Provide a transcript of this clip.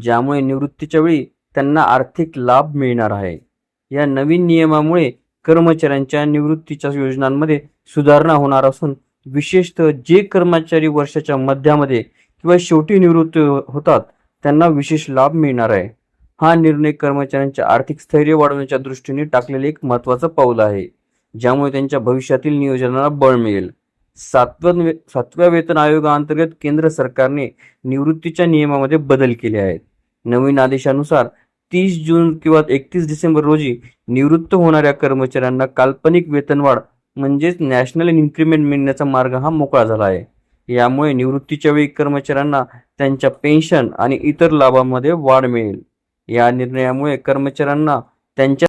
ज्यामुळे निवृत्तीच्या वेळी त्यांना आर्थिक लाभ मिळणार आहे. या नवीन नियमामुळे कर्मचाऱ्यांच्या निवृत्तीच्या योजनांमध्ये सुधारणा होणार असून विशेषतः जे कर्मचारी वर्षाच्या मध्यामध्ये किंवा शेवटी निवृत्त होतात त्यांना विशेष लाभ मिळणार आहे. हा निर्णय कर्मचाऱ्यांच्या आर्थिक स्थैर्य वाढवण्याच्या दृष्टीने टाकलेले एक महत्त्वाचं पाऊल आहे ज्यामुळे त्यांच्या भविष्यातील नियोजनाला बळ मिळेल. सातव्या सातव्या वेतन आयोगाअंतर्गत केंद्र सरकारने निवृत्तीच्या नियमामध्ये बदल केले आहेत. नवीन आदेशानुसार तीस जून किंवा एकतीस डिसेंबर रोजी निवृत्त होणाऱ्या कर्मचाऱ्यांना काल्पनिक वेतनवाढ म्हणजेच नॅशनल इन्क्रीमेंट मिळण्याचा मार्ग हा मोकळा झाला आहे. यामुळे निवृत्तीच्या वेळी कर्मचाऱ्यांना त्यांच्या पेन्शन आणि इतर लाभांमध्ये वाढ मिळेल. या निर्णयामुळे कर्मचाऱ्यांना त्यांच्या